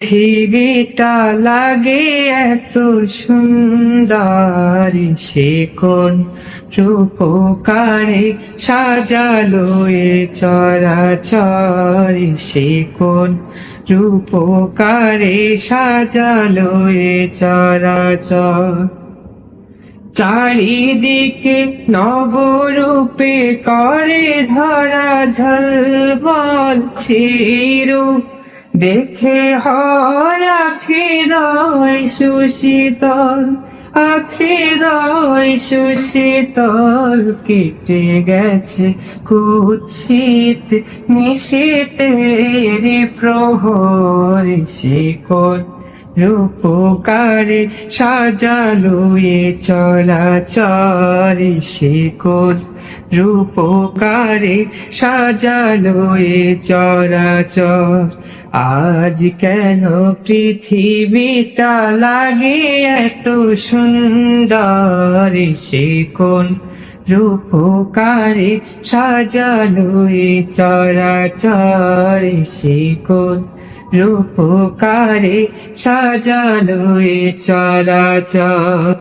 পৃথিবীটা লাগে এত সুন্দর। সে কোন রূপকারে সাজালো এ চরাচর। সে কোন রূপকারে সাজালো এ চরাচর। চারিদিকে নবরূপে করে ধরা ঝলবল রূপ দেখে হয় আখিদয় সুশীতল আখিদয় সুশীতল কেটে গেছে কুৎসিত নিশীতের প্রহর শিকড় রূপকারে সাজালো এ চলাচর শিকড়। রূপকারে সাজালো এ চরাচর আজ কেন পৃথিবীটা লাগে এত সুন্দর কোন রূপকারে সাজালো এ চরাচর কোন রূপকারে সাজালো এ চরাচর